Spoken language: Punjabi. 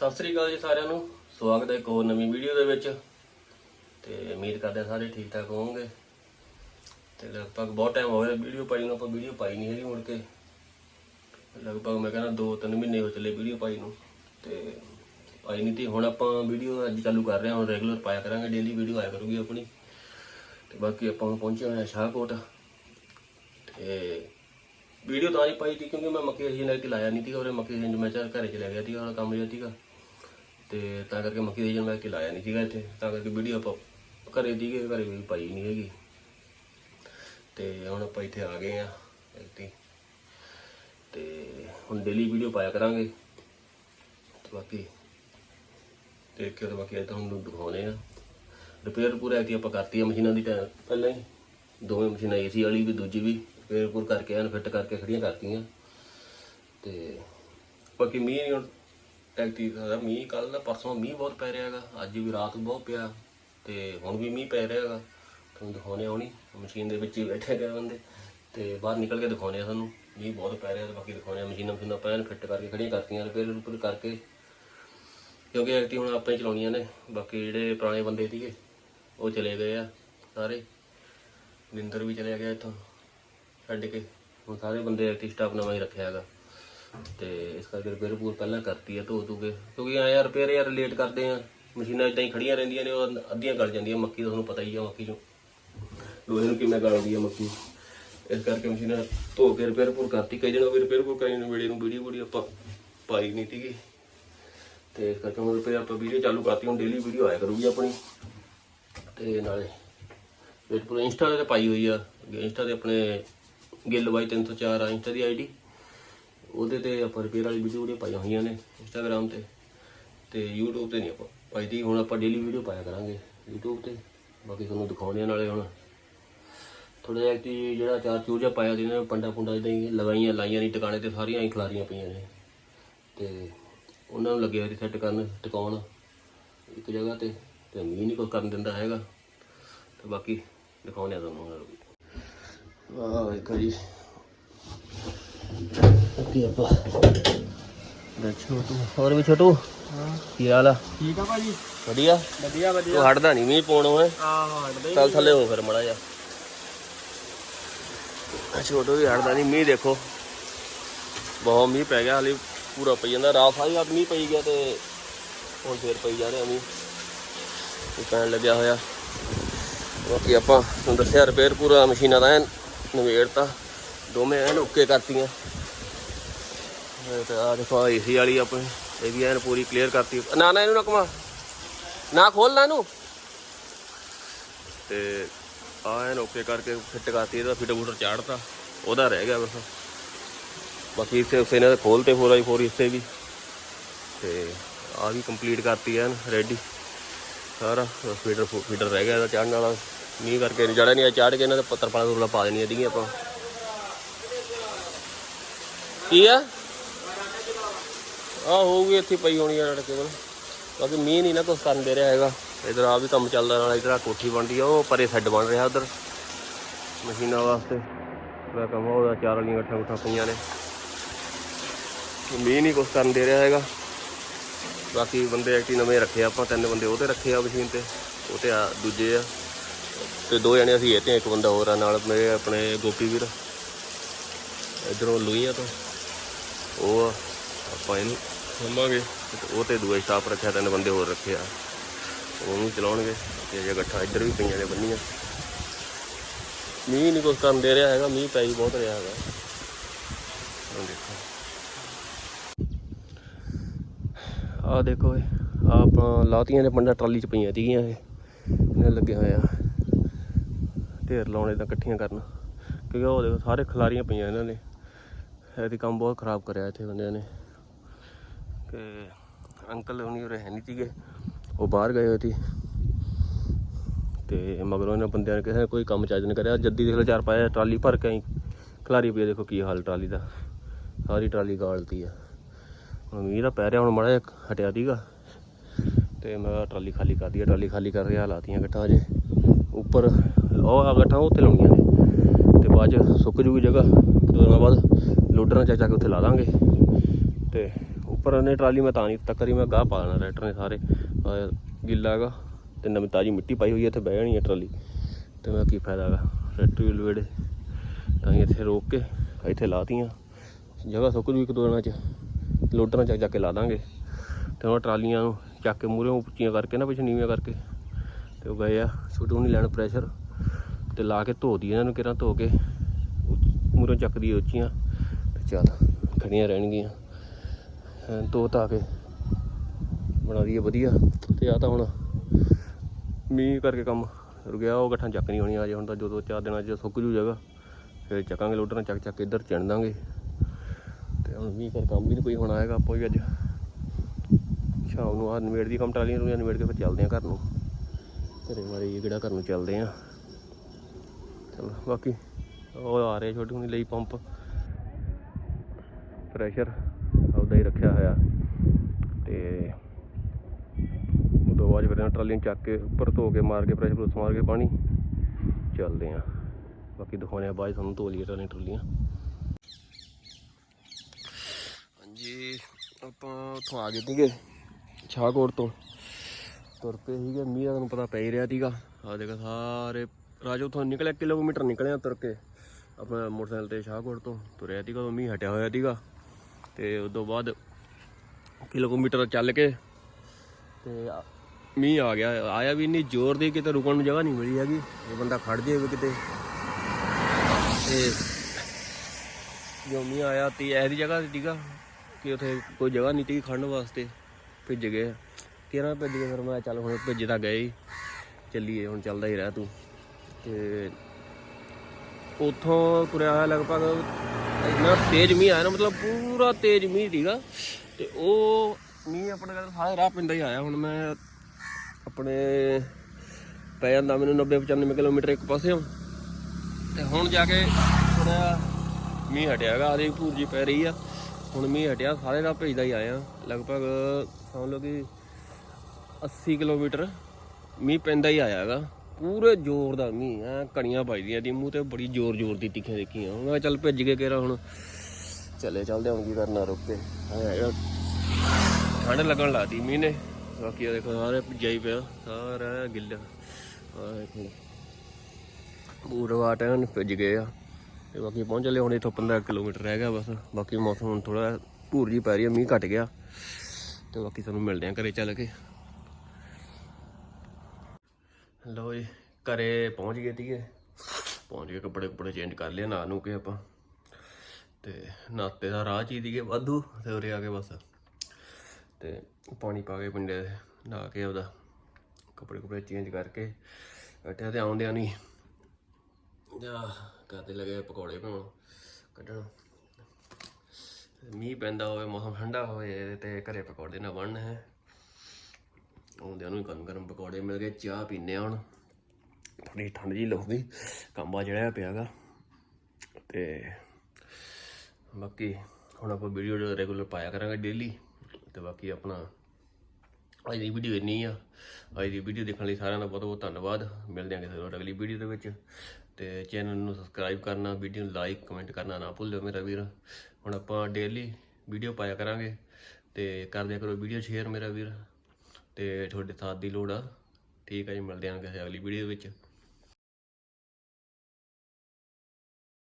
ਸਤਿ ਸ੍ਰੀ ਅਕਾਲ ਜੀ ਸਾਰਿਆਂ ਨੂੰ। ਸਵਾਗਤ ਹੈ ਇੱਕ ਹੋਰ ਨਵੀਂ ਵੀਡੀਓ ਦੇ ਵਿੱਚ। ਤੇ ਉਮੀਦ ਕਰਦੇ ਹਾਂ ਸਾਰੇ ਠੀਕ ਠਾਕ ਹੋਵੋਗੇ। ਤੇ ਲਗਭਗ ਬਹੁਤ ਟਾਈਮ ਹੋ ਗਿਆ ਵੀਡੀਓ ਪਾਈ ਨੂੰ, ਆਪਾਂ ਵੀਡੀਓ ਪਾਈ ਨਹੀਂ ਹੈਗੀ ਮੁੜ ਕੇ। ਲਗਭਗ ਮੈਂ ਕਹਿੰਦਾ 2-3 ਮਹੀਨੇ ਹੋ ਚੱਲੇ ਵੀਡੀਓ ਪਾਈ ਨੂੰ। ਤੇ ਪਾਈ ਨਹੀਂ ਤੇ ਹੁਣ ਆਪਾਂ ਵੀਡੀਓ ਅੱਜ ਚਾਲੂ ਕਰ ਰਹੇ ਹਾਂ, ਹੁਣ ਰੈਗੂਲਰ ਪਾਇਆ ਕਰਾਂਗੇ ਡੇਲੀ ਵੀਡੀਓ ਆਇਆ ਕਰੂਗੀ ਆਪਣੀ। ਤੇ ਬਾਕੀ ਆਪਾਂ ਹੁਣ ਪਹੁੰਚੇ ਹੋਏ ਹਾਂ ਸ਼ਾਹਕੋਟ। ਤੇ ਵੀਡੀਓ ਤਾਂ ਨਹੀਂ ਪਾਈ ਸੀ ਕਿਉਂਕਿ ਮੈਂ ਮੱਕੀ ਸੀਜ਼ਨ ਐਤੀ ਲਾਇਆ ਨਹੀਂ ਸੀਗਾ ਉਹਨੇ ਮੱਕੀ ਸੀਜ਼ਨ ਮੈਂ ਚਾਹ ਘਰੇ ਚਲੇ ਗਿਆ ਸੀਗਾ, ਉਹਦਾ ਕੰਮ ਜਿਹਾ ਸੀਗਾ। ਤੇ ਤਾਂ ਕਰਕੇ ਮੱਕੀ ਸੀਜ਼ਨ ਮੈਂ ਕਿ ਲਾਇਆ ਨਹੀਂ ਸੀਗਾ ਇੱਥੇ। ਤਾਂ ਕਰਕੇ ਵੀਡੀਓ ਆਪਾਂ ਘਰੇ ਦੀਗੇ ਘਰੇ ਵੀ ਪਾਈ ਨਹੀਂ ਹੈਗੀ। ਤੇ ਹੁਣ ਆਪਾਂ ਇੱਥੇ ਆ ਗਏ ਆ ਐਤੀ ਤੇ ਹੁਣ ਡੇਲੀ ਵੀਡੀਓ ਪਾਇਆ ਕਰਾਂਗੇ। ਤੇ ਬਾਕੀ ਦੇਖਿਓ ਤੇ ਬਾਕੀ ਅੱਜ ਤੁਹਾਨੂੰ ਦਿਖਾਉਣੇ ਆ। ਰਿਪੇਅਰ ਪੂਰਾ ਐਤੀ ਆਪਾਂ ਕਰਤੀ ਆ ਮਸ਼ੀਨਾਂ ਦੀ ਤਾਂ ਪਹਿਲਾਂ ਹੀ। ਦੋਵੇਂ ਮਸ਼ੀਨਾਂ ਏਸੀ ਵਾਲੀ ਵੀ, ਦੂਜੀ ਵੀ ਰਿਪੇਅਰ ਪੂਰ ਕਰਕੇ ਐਨ ਫਿੱਟ ਕਰਕੇ ਖੜੀਆਂ ਕਰਤੀਆਂ। ਤੇ ਬਾਕੀ ਮੀਂਹ ਨਹੀਂ ਹੁਣ ਟੈਕਟੀ ਮੀਂਹ ਕੱਲ ਦਾ ਪਰਸੋਂ ਮੀਂਹ ਬਹੁਤ ਪੈ ਰਿਹਾ ਹੈਗਾ। ਅੱਜ ਵੀ ਰਾਤ ਬਹੁਤ ਪਿਆ ਤੇ ਹੁਣ ਵੀ ਮੀਂਹ ਪੈ ਰਿਹਾ ਹੈਗਾ। ਤੁਹਾਨੂੰ ਦਿਖਾਉਣੇ ਆਉਣੀ ਮਸ਼ੀਨ ਦੇ ਵਿੱਚ ਹੀ ਬੈਠੇ ਗਏ ਬੰਦੇ। ਤੇ ਬਾਹਰ ਨਿਕਲ ਕੇ ਦਿਖਾਉਣੇ ਆ ਤੁਹਾਨੂੰ, ਮੀਂਹ ਬਹੁਤ ਪੈ ਰਿਹਾ ਤੇ ਬਾਕੀ ਦਿਖਾਉਣੇ ਆ ਮਸ਼ੀਨਾਂ ਮਸ਼ੀਨਾਂ ਪੈਨ ਫਿੱਟ ਕਰਕੇ ਖੜੀਆਂ ਕਰਤੀਆਂ ਰਿਪੇਅਰ ਰਿਪੇਅਰ ਕਰਕੇ। ਕਿਉਂਕਿ ਐਕਟੀ ਹੁਣ ਆਪਾਂ ਹੀ ਚਲਾਉਣੀਆਂ ਨੇ, ਬਾਕੀ ਜਿਹੜੇ ਪੁਰਾਣੇ ਬੰਦੇ ਸੀਗੇ, ਉਹ ਚਲੇ ਗਏ ਆ ਸਾਰੇ। ਨਿੰਦਰ ਵੀ ਚਲੇ ਗਿਆ ਇੱਥੋਂ ਛੱਡ ਕੇ। ਹੁਣ ਸਾਰੇ ਬੰਦੇ ਐਕਟੀ ਸਟਾਫ ਨਵਾਂ ਹੀ ਰੱਖਿਆ ਹੈਗਾ। ਤੇ ਇਸ ਕਰਕੇ ਰਿਪੇਅਰ ਪੂਰ ਪਹਿਲਾਂ ਕਰਤੀ ਆ ਧੋ ਧੂ ਕੇ। ਕਿਉਂਕਿ ਆ ਯਾਰ ਰਿਪੇਅਰ ਯਾਰ ਲੇਟ ਕਰਦੇ ਆ, ਮਸ਼ੀਨਾਂ ਇਦਾਂ ਹੀ ਖੜੀਆਂ ਰਹਿੰਦੀਆਂ ਨੇ, ਉਹ ਅੱਧੀਆਂ ਗਲ ਜਾਂਦੀਆਂ, ਮੱਕੀ ਦਾ ਤੁਹਾਨੂੰ ਪਤਾ ਹੀ ਆ, ਮੱਕੀ ਚੋਂ। ਲੋਹੇ ਨੂੰ ਕਿਵੇਂ ਗਲਦੀ ਆ ਮੱਕੀ। ਇਸ ਕਰਕੇ ਮਸ਼ੀਨਾਂ ਧੋ ਕੇ ਰਿਪੇਅਰ ਪੂਰ ਕਰਤੀ। ਕਈ ਦਿਨ ਹੋ ਰਿਪੇਅਰ ਪੂਰ ਕਰੀ ਨੂੰ ਵੀਡੀਓ ਨੂੰ ਵੀਡੀਓ ਵੀਡੀਓ ਆਪਾਂ ਪਾਈ ਨਹੀਂ ਸੀਗੀ। ਤੇ ਇਸ ਕਰਕੇ ਹੁਣ ਰਿਪੇਅਰ ਆਪਾਂ ਵੀਡੀਓ ਚਾਲੂ ਕਰਤੀ, ਹੁਣ ਡੇਲੀ ਵੀਡੀਓ ਆਇਆ ਕਰੂਗੀ ਆਪਣੀ। ਤੇ ਨਾਲੇ ਵੇਟ ਪੂਰਾ ਇੰਸਟਾ ਤੇ ਪਾਈ ਹੋਈ ਆ ਇੰਸਟਾ ਤੇ ਆਪਣੇ ਗਿੱਲ ਬਾਈ 304 ਆ ਇੰਸਟਾ ਦੀ ਆਈਡੀ ਉਹਦੇ ਤੇ ਆਪਾਂ ਰਿਪੇਅਰ ਵਾਲੀ ਵੀਡੀਓ ਵੀਡੀਓ ਪਾਈਆਂ ਹੋਈਆਂ ਨੇ ਇੰਸਟਾਗ੍ਰam ਤੇ ਤੇ YouTube ਤੇ ਨਹੀਂ ਆਪਾਂ ਪਾਈ ਦੀ, ਹੁਣ ਆਪਾਂ ਡੇਲੀ ਵੀਡੀਓ ਪਾਇਆ ਕਰਾਂਗੇ YouTube ਤੇ। ਬਾਕੀ ਤੁਹਾਨੂੰ ਦਿਖਾਉਂਦੇ ਆ ਨਾਲੇ ਹੁਣ। ਥੋੜਾ ਜਿਹਾ ਕਿ ਜਿਹੜਾ ਚਾਰ ਚੂਰ ਜਿਹਾ ਪਾਇਆ ਦੀ ਨੇ ਪੰਡਾ ਪੁੰਡਾ ਇਦਾਂ ਹੀ ਲਗਾਈਆਂ, ਲਾਈਆਂ ਨਹੀਂ, ਟਿਕਾਣੇ ਤੇ ਸਾਰੀਆਂ ਹੀ ਖਲਾਰੀਆਂ ਪਈਆਂ ਨੇ। ਤੇ ਉਹਨਾਂ ਨੂੰ ਲੱਗਿਆ ਸੈੱਟ ਕਰਨ, ਟਿਕਾਉਣ ਇੱਕ ਜਗ੍ਹਾ ਤੇ ਤੇ ਮੀਂਹ ਨਹੀਂ ਕੋਈ ਕਰਨ ਦਿੰਦਾ ਹੈਗਾ। ਤੇ ਬਾਕੀ ਦਿਖਾਉਂਦੇ ਆ ਤੁਹਾਨੂੰ ਹੁਣ। ਆਹ ਵੇਖੋ ਜੀ। ਕੀ ਆਪਾਂ ਛੋਟੂ ਹੋਰ ਵੀ ਛੋਟੂ? ਹਾਂ ਕੀ ਹਾਲ ਆ ਠੀਕ ਆ ਭਾਜੀ। ਵਧੀਆ। ਵਧੀਆ ਵਧੀਆ। ਤੂੰ ਹਟਦਾ ਨਹੀਂ ਮੀਂਹ ਪਾਉਣੋਂ ਹੈ ਆਹ ਹਟਦੇ ਚੱਲ ਥੱਲੇ ਹੋ ਫਿਰ ਮੜਾ ਜਾ ਛੋਟੂ ਵੀ ਹਟਦਾ ਨਹੀਂ ਮੀਂਹ ਦੇਖੋ। ਬਹੁਤ ਮੀਂਹ ਪੈ ਗਿਆ ਹਾਲੇ ਪੂਰਾ ਪਈ ਜਾਂਦਾ। ਰਾਤ ਸਾਰੀ ਰਾਤ ਮੀਂਹ ਪਈ ਗਿਆ ਤੇ ਹੁਣ ਫੇਰ ਪਈ ਜਾ ਰਿਹਾ ਮੀਂਹ। ਤੇ ਪੈਣ ਲੱਗਿਆ ਹੋਇਆ। ਬਾਕੀ ਆਪਾਂ ਤੁਹਾਨੂੰ ਦੱਸਿਆ ਰਿਪੇਅਰ ਪੂਰਾ ਮਸ਼ੀਨਾਂ ਦਾ ਨਵੇੜਤਾ ਦੋਵੇਂ ਐਨ ਓਕੇ ਕਰਤੀਆਂ। ਇਹ ਤੇ ਆ ਦੇਖੋ ਏਸੀ ਵਾਲੀ ਆਪਣੀ। ਇਹ ਵੀ ਐਨ ਪੂਰੀ ਕਲੀਅਰ ਕਰਤੀ। ਨਾ ਨਾ, ਇਹਨੂੰ ਨਾ ਘੁਮਾ। ਨਾ ਖੋਲ ਨਾ ਇਹਨੂੰ। ਤੇ ਆ ਐਨ ਓਕੇ ਕਰਕੇ ਫਿੱਟ ਕਰਤੀ, ਇਹਦਾ ਫਿਟਰ ਫੂਟਰ ਚਾੜਤਾ। ਉਹਦਾ ਰਹਿ ਗਿਆ ਬਸ। ਬਾਕੀ ਇਸੇ ਉਸੇ ਨੇ ਖੋਲਤੇ 4x4 ਇਸੇ ਵੀ। ਤੇ ਆ ਵੀ ਕੰਪਲੀਟ ਕਰਤੀ ਐਨ ਰੈਡੀ ਸਾਰਾ ਫੀਡਰ ਫੀਡਰ ਰਹਿ ਗਿਆ ਇਹਦਾ ਚੜਨ ਵਾਲਾ। ਮੀਂਹ ਕਰਕੇ ਨਹੀਂ ਚੜਿਆ ਨਹੀਂ ਚਾੜ ਕੇ ਇਹਨਾਂ ਦੇ ਪੱਤਰ ਪਾਲਾ ਰੂਲਾ ਪਾ ਦੇਣੀ ਇਹਦੀਆਂ ਆਪਾਂ। ਕੀ ਆ? ਆ ਹੋਊਗੀ ਇੱਥੇ ਪਈ ਹੋਣੀ ਆ ਲੜਕੇ ਕੋਲ। ਬਾਕੀ ਮੀਂਹ ਨਹੀਂ ਨਾ ਕੁਛ ਕਰਨ ਦੇ ਰਿਹਾ ਹੈਗਾ। ਇਧਰ ਆ ਵੀ ਕੰਮ ਚੱਲਦਾ ਨਾਲ, ਇਧਰ ਆ ਕੋਠੀ ਬਣਦੀ ਆ, ਉਹ ਪਰੇ ਸੈੱਡ ਬਣ ਰਿਹਾ ਉਧਰ। ਮਸ਼ੀਨਾਂ ਵਾਸਤੇ। ਪੂਰਾ ਕੰਮ ਉਹਦਾ, ਚਾਰ ਵਾਲੀਆਂ ਗੱਠਾਂ ਗੁੱਠਾਂ ਪਈਆਂ ਨੇ। ਮੀਂਹ ਨਹੀਂ ਕੁਛ ਕਰਨ ਦੇ ਰਿਹਾ ਹੈਗਾ। ਬਾਕੀ ਬੰਦੇ ਐਕਟੀ ਨਵੇਂ ਰੱਖੇ ਆਪਾਂ, ਤਿੰਨ ਬੰਦੇ ਉਹ ਤੇ ਰੱਖੇ ਆ ਮਸ਼ੀਨ ਤੇ, ਉਹ ਤੇ ਆ ਦੂਜੇ ਆ। ਤੇ ਦੋ ਜਣੇ ਅਸੀਂ ਇਹ ਤੇ ਇੱਕ ਬੰਦਾ ਹੋਰ ਆ ਨਾਲ, ਮੇਰੇ ਆਪਣੇ ਗੋਪੀ ਵੀਰ। ਇਧਰੋਂ ਲੂਈਆਂ ਤੋਂ। ਉਹ ਆ, ਆਪਾਂ ਇਹਨੂੰ ਸੰਭਾਂਗੇ ਉਹ ਤੇ ਦੂਆ ਸਟਾਫ ਰੱਖਿਆ ਤਿੰਨ ਬੰਦੇ ਹੋਰ ਰੱਖੇ ਆ। ਉਹਨੂੰ ਚਲਾਉਣਗੇ। ਤੇ ਜੇ ਗੱਠਾ ਇੱਧਰ ਵੀ ਪਈਆਂ ਨੇ ਬੰਨੀਆਂ। ਮੀਂਹ ਨਹੀਂ ਕੁਛ ਕਰਨ ਦੇ ਰਿਹਾ ਹੈਗਾ ਮੀਂਹ ਪੈ ਹੀ ਬਹੁਤ ਰਿਹਾ ਹੈਗਾ। ਹੁਣ ਦੇਖੋ। ਆਹ ਦੇਖੋ ਇਹ ਆਹ ਆਪਾਂ ਲਾਤੀਆਂ ਨੇ ਪੰਡਾ ਟਰਾਲੀ ਚ ਪਈਆਂ ਸੀਗੀਆਂ ਇਹ। ਇਹਨਾਂ ਲੱਗੇ ਹੋਏ ਆ। ਢੇਰ ਲਾਉਣੇ ਤਾਂ ਇਕੱਠੀਆਂ ਕਰਨ। ਕਿਉਂਕਿ ਉਹ ਦੇਖੋ ਸਾਰੇ ਖਿਲਾਰੀਆਂ ਪਈਆਂ ਇਹਨਾਂ ਨੇ। ਇਹਦੀ ਕੰਮ ਬਹੁਤ ਖਰਾਬ ਕਰਿਆ ਇੱਥੇ ਬੰਦਿਆਂ ਨੇ। ਕਿ ਅੰਕਲ ਹੁਣੀ ਉਰੇ ਹੈ ਨਹੀਂ ਸੀਗੇ, ਉਹ ਬਾਹਰ ਗਏ ਹੋਏ ਸੀ। ਤੇ ਮਗਰੋਂ ਇਹਨਾਂ ਬੰਦਿਆਂ ਨੇ ਕਿਸੇ ਨੇ ਕੋਈ ਕੰਮ ਚੱਜ ਨਹੀਂ ਕਰਿਆ। ਜੱਦੀ ਦੇਖ ਲਓ ਚਾਰ ਪਾਇਆ ਟਰਾਲੀ ਭਰ ਕੇ ਆਈ। ਖਲਾਰੀ ਪਈ ਦੇਖੋ ਕੀ ਹਾਲ ਟਰਾਲੀ ਦਾ। ਸਾਰੀ ਟਰਾਲੀ ਗਾਲਤੀ ਆ। ਹੁਣ ਮੀਂਹ ਦਾ ਪੈ ਰਿਹਾ, ਹੁਣ ਮਾੜਾ ਜਿਹਾ ਹਟਿਆ ਸੀਗਾ। ਤੇ ਮੈਂ ਟਰਾਲੀ ਖਾਲੀ ਕਰਦੀ ਆ ਟਰਾਲੀ ਖਾਲੀ ਕਰ ਰਿਹਾ, ਲਾਤੀਆਂ ਗੱਠਾਂ ਅਜੇ ਉੱਪਰ ਉਹ ਆ ਗੱਠਾਂ ਉੱਥੇ ਲਾਉਣੀਆਂ ਨੇ। ਤੇ ਬਾਅਦ ਚ ਸੁੱਕ ਜੂਗੀ ਜਗ੍ਹਾ, ਦੋ ਦਿਨਾਂ ਬਾਅਦ। ਲੋਡਰਾਂ ਚੱਕ ਚਾ ਕੇ ਉੱਥੇ ਲਾ ਦਾਂਗੇ। ਤੇ ਉੱਪਰ ਨੇ ਟਰਾਲੀ ਮੈਂ ਤਾਂ ਨਹੀਂ ਟੱਕਰੀ ਮੈਂ ਗਾਹ ਪਾ ਦੇਣਾ ਟਰੈਕਟਰ ਨੇ ਸਾਰੇ। ਗਿੱਲਾ ਹੈਗਾ, ਤੇ ਨਵੀਂ ਤਾਜੀ ਮਿੱਟੀ ਪਾਈ ਹੋਈ ਹੈ ਇੱਥੇ ਬਹਿ ਜਾਣੀ ਹੈ ਟਰਾਲੀ। ਤੇ ਮੈਂ ਕੀ ਫਾਇਦਾ ਹੈਗਾ, ਟਰੈਕਟਰ ਵੀ ਲਵੇੜੇ। ਤਾਂ ਹੀ ਇੱਥੇ ਰੋਕ ਕੇ ਇੱਥੇ ਲਾਤੀਆਂ। ਜਗ੍ਹਾ ਸੁੱਕ ਜੂ ਇੱਕ ਦੋ ਦਿਨਾਂ ਚ, ਲੋਡਰਾਂ ਚੱਕ ਚੱਕ ਕੇ ਲਾ ਦਾਂਗੇ। ਤੇ ਉਹ ਟਰਾਲੀਆਂ ਨੂੰ ਚੱਕ ਕੇ ਮੂਹਰੇ ਉੱਚੀਆਂ ਕਰਕੇ ਨਾ, ਪਿੱਛੇ ਨੀਵੀਆਂ ਕਰਕੇ। ਤੇ ਉਹ ਗਏ ਆ ਛੋਟੂ ਨਹੀਂ ਲੈਣ ਪ੍ਰੈਸ਼ਰ ਤੇ ਲਾ ਕੇ ਧੋ ਦੀ ਇਹਨਾਂ ਨੂੰ ਕਿਰਾਂ ਧੋ ਕੇ। ਮੂਹਰੋਂ ਚੱਕਦੀ ਉੱਚੀਆਂ। ਤੇ ਖੜੀਆਂ ਰਹਿਣਗੀਆਂ। ਐਂ ਧੋ ਧਾ ਕੇ ਬਣਾ ਦਈਏ ਵਧੀਆ। ਤੇ ਆ ਤਾਂ ਹੁਣ ਮੀਂਹ ਕਰਕੇ ਕੰਮ ਰੁਕ ਗਿਆ ਉਹ ਗੱਠਾਂ ਚੱਕ ਨਹੀਂ ਹੋਣੀਆਂ ਅਜੇ। ਹੁਣ ਤਾਂ ਜਦੋਂ ਚਾਰ ਦਿਨਾਂ 'ਚ ਸੁੱਕ ਜੂ ਜਗ੍ਹਾ, ਫਿਰ ਚੱਕਾਂਗੇ ਲੋਡਰਾਂ ਚੱਕ ਚੱਕ ਕੇ ਇੱਧਰ ਚਿਣ ਦਾਂਗੇ। ਤੇ ਹੁਣ ਮੀਂਹ ਕਰ ਕੰਮ ਵੀ ਨਹੀਂ ਕੋਈ ਹੋਣਾ ਹੈਗਾ ਆਪਾਂ ਵੀ ਅੱਜ। ਸ਼ਾਮ ਨੂੰ ਆ ਨਵੇੜ ਦੀ ਕੰਮ ਟਾਲੀਆਂ ਨੂੰ ਨਿਬੇੜ ਕੇ ਫਿਰ ਚੱਲਦੇ ਆ ਘਰ ਨੂੰ। ਘਰੇ ਮਾਰੇ ਕਿਹੜਾ ਘਰ ਨੂੰ ਚੱਲਦੇ ਆ ਚਲੋ ਬਾਕੀ ਉਹ ਆ ਰਹੇ ਛੋਟੀ ਹੁੰਦੀ ਲਈ ਪੰਪ। ਪ੍ਰੈਸ਼ਰ ਆਪਦਾ ਹੀ ਰੱਖਿਆ ਹੋਇਆ। ਤੇ ਉਦੋਂ ਬਾਅਦ ਫਿਰ ਇਹਨਾਂ ਟਰਾਲੀਆਂ ਚੱਕ ਕੇ ਉੱਪਰ ਧੋ ਕੇ ਮਾਰ ਕੇ ਪ੍ਰੈਸ਼ਰ ਪ੍ਰੂਸ ਮਾਰ ਕੇ ਪਾਣੀ। ਚੱਲਦੇ ਆ। ਬਾਕੀ ਦਿਖਾਉਣੇ ਆ ਬਾਅਦ 'ਚ ਤੁਹਾਨੂੰ ਧੋ ਲਈਏ ਟਰਾਲੀਆਂ, ਟਰੂਲੀਆਂ। ਹਾਂਜੀ, ਆਪਾਂ ਉੱਥੋਂ ਆ ਗਏ ਸੀਗੇ ਸ਼ਾਹਕੋਟ ਤੋਂ। ਤੁਰ ਪਏ ਸੀਗੇ, ਮੀਂਹ ਦਾ ਤੁਹਾਨੂੰ ਪਤਾ ਪੈ ਹੀ ਰਿਹਾ ਸੀਗਾ। ਆ ਦੇਖ ਸਾਰੇ, ਰਾਜੋ ਤੋਂ ਨਿਕਲਿਆ ਕਿਲੋਮੀਟਰ ਨਿਕਲਿਆ ਤੁਰ ਕੇ। ਆਪਣਾ ਮੋਟਰਸਾਈਕਲ ਤੇ ਸ਼ਾਹਕੋਟ ਤੋਂ ਤੁਰਿਆ ਸੀਗਾ, ਉਦੋਂ ਮੀਂਹ ਹਟਿਆ ਹੋਇਆ ਸੀਗਾ। ਤੇ ਉਸ ਤੋਂ ਬਾਅਦ ਕਿਲੋਮੀਟਰ ਚੱਲ ਕੇ ਤੇ ਮੀਂਹ ਆ ਗਿਆ। ਆਇਆ ਵੀ ਇੰਨੀ ਜ਼ੋਰ ਦੀ ਕਿਤੇ ਰੁਕਣ ਨੂੰ ਜਗ੍ਹਾ ਨਹੀਂ ਮਿਲੀ ਹੈਗੀ। ਇਹ ਬੰਦਾ ਖੜ ਜੇ ਕਿਤੇ। ਤੇ ਜੋ ਮੀਂਹ ਆਇਆ ਤੀ ਇਹ ਦੀ ਜਗ੍ਹਾ ਤੇ ਸੀਗਾ ਕਿ ਉਥੇ ਕੋਈ ਜਗ੍ਹਾ ਨਹੀਂ ਸੀ ਖੜਨ ਵਾਸਤੇ। ਭਿੱਜ ਗਏ। ਕਿਹਨਾਂ ਭਿੱਜ ਗਏ? ਫਿਰ ਮੈਂ ਚੱਲ ਹੁਣ ਭਿੱਜ ਤਾਂ ਗਏ ਹੀ। ਚੱਲੀਏ, ਹੁਣ ਚੱਲਦਾ ਹੀ ਰਹਿ ਤੂੰ। ਤੇ ਉਥੋਂ ਤੁਰਿਆ ਲਗਭਗ ਇੰਨਾ ਤੇਜ਼ ਮੀਂਹ ਆਇਆ ਨਾ, ਮਤਲਬ ਪੂਰਾ ਤੇਜ਼ ਮੀਂਹ ਸੀਗਾ। ਤੇ ਉਹ ਮੀਂਹ ਆਪਣੇ ਘਰ ਸਾਰੇ ਰਾਹ ਪਿੰਦਾ ਹੀ ਆਇਆ। ਹੁਣ ਮੈਂ ਆਪਣੇ ਪੈ ਜਾਂਦਾ ਮੈਨੂੰ 90 95 ਕਿਲੋਮੀਟਰ ਇੱਕ ਪਾਸਿਓਂ। ਤੇ ਹੁਣ ਜਾ ਕੇ ਥੋੜਾ ਮੀਂਹ ਹਟਿਆ ਹੈਗਾ ਆਦੀ ਭੂਜੀ ਪੈ ਰਹੀ ਆ। ਹੁਣ ਮੀਂਹ ਹਟਿਆ, ਸਾਰੇ ਰਾਹ ਭੇਜਦਾ ਹੀ ਆਇਆ। ਲਗਭਗ ਸਮਝ ਲਓ ਕਿ 80 ਕਿਲੋਮੀਟਰ ਮੀਂਹ ਪੈਂਦਾ ਹੀ ਆਇਆ ਹੈਗਾ। ਪੂਰੇ ਜ਼ੋਰ ਦਾ ਮੀਂਹ, ਐ ਕਣੀਆਂ ਵੱਜਦੀਆਂ ਦੀ ਮੂੰਹ ਤੇ ਬੜੀ ਜ਼ੋਰ ਜ਼ੋਰ ਦੀ ਤਿੱਖੀਆਂ ਦੇਖੀਆਂ। ਮੈਂ ਕਿਹਾ ਚੱਲ ਭਿੱਜ ਕੇ ਕਿਹੜਾ ਹੁਣ। ਚੱਲੇ, ਚੱਲਦੇ ਹੁਣ ਕੀ ਕਰਨਾ ਰੁਕ ਕੇ। ਠੰਡ ਲੱਗਣ ਲੱਗਦੀ ਮੀਂਹ ਨੇ। ਬਾਕੀ ਆ ਦੇਖੋ, ਸਾਰੇ ਭਿੱਜਿਆ ਹੀ ਪਿਆ ਸਾਰਾ ਗਿੱਲਾ। ਆ ਦੇਖੋ। ਪੂਰਾ ਟਾਈਮ ਭਿੱਜ ਗਏ ਆ। ਤੇ ਬਾਕੀ ਪਹੁੰਚ ਚਲੇ ਹੁਣ ਇੱਥੋਂ 15 ਕਿਲੋਮੀਟਰ ਰਹਿ ਗਿਆ ਬਸ। ਬਾਕੀ ਮੌਸਮ ਹੁਣ ਥੋੜਾ ਭੂਰ ਜੀ ਪੈ ਰਹੀ ਹੈ ਮੀਂਹ ਘਟ ਗਿਆ। ਤੇ ਬਾਕੀ ਤੁਹਾਨੂੰ ਮਿਲਦੇ ਆ ਘਰੇ ਚੱਲ ਕੇ। ਲੋ ਜੀ, ਘਰੇ ਪਹੁੰਚ ਗਏ ਸੀਗੇ ਪਹੁੰਚ ਕੇ ਕੱਪੜੇ ਕੁਪੜੇ ਚੇਂਜ ਕਰ ਲਿਆ ਨਾ ਨੂੰ ਕੇ ਆਪਾਂ। ਤੇ ਨਾਤੇ ਦਾ ਰਾਹ ਚੀ ਦੀਗੇ ਵਾਧੂ, ਤੇ ਉਰੇ ਆ ਕੇ ਬਸ। ਤੇ ਪਾਣੀ ਪਾ ਕੇ ਪਿੰਡੇ ਦੇ ਨਹਾ ਕੇ ਉਹਦਾ ਕੱਪੜੇ ਕੁਪੜੇ ਚੇਂਜ ਕਰਕੇ ਬੈਠਿਆ ਤੇ ਆਉਂਦਿਆਂ ਨਹੀਂ ਜਾ ਕਰਦੇ ਲਗੇ ਪਕੌੜੇ ਬਣਾਉਣ, ਕੱਢਣ। ਮੀਂਹ ਪੈਂਦਾ ਹੋਵੇ, ਮੌਸਮ ਠੰਡਾ ਹੋਵੇ ਤੇ ਘਰੇ ਪਕੌੜੇ ਨਾ ਬਣਨ, ਹੈ। ਆਉਂਦਿਆਂ ਨੂੰ ਗਰਮ ਗਰਮ ਪਕੌੜੇ ਮਿਲ ਗਏ, ਚਾਹ ਪੀਨੇ ਆ ਹੁਣ। ਥੋੜੀ ਠੰਡ ਜੀ ਲੱਗਦੀ, ਕੰਬਾ ਜਿਹੜਾ ਪਿਆਗਾ। ਤੇ ਬਾਕੀ ਹੁਣ ਆਪਾਂ ਵੀਡੀਓ ਜੋ ਰੈਗੂਲਰ ਪਾਇਆ ਕਰਾਂਗੇ ਡੇਲੀ ਤੇ ਬਾਕੀ ਆਪਣਾ ਅੱਜ ਦੀ ਵੀਡੀਓ ਇੰਨੀ ਆ। ਅੱਜ ਦੀ ਵੀਡੀਓ ਦੇਖਣ ਲਈ ਸਾਰਿਆਂ ਦਾ ਬਹੁਤ ਬਹੁਤ ਧੰਨਵਾਦ। ਮਿਲਦੇ ਹਾਂ ਕਿਸੇ ਹੋਰ ਅਗਲੀ ਵੀਡੀਓ ਦੇ ਵਿੱਚ। ਤੇ ਚੈਨਲ ਨੂੰ ਸਬਸਕ੍ਰਾਈਬ ਕਰਨਾ ਵੀਡੀਓ ਨੂੰ ਲਾਈਕ ਕਮੈਂਟ ਕਰਨਾ ਨਾ ਭੁੱਲਿਓ ਮੇਰਾ ਵੀਰ। ਹੁਣ ਆਪਾਂ ਡੇਲੀ ਵੀਡੀਓ ਪਾਇਆ ਕਰਾਂਗੇ, ਤੇ ਕਰਦੇ ਕਰੋ ਵੀਡੀਓ ਸ਼ੇਅਰ ਮੇਰਾ ਵੀਰ। ਤੇ ਤੁਹਾਡੇ ਸਾਥ ਦੀ ਲੋੜ ਆ। ਠੀਕ ਆ ਜੀ, ਮਿਲਦੇ ਹਾਂ ਕਿਸੇ ਅਗਲੀ ਵੀਡੀਓ ਵਿੱਚ।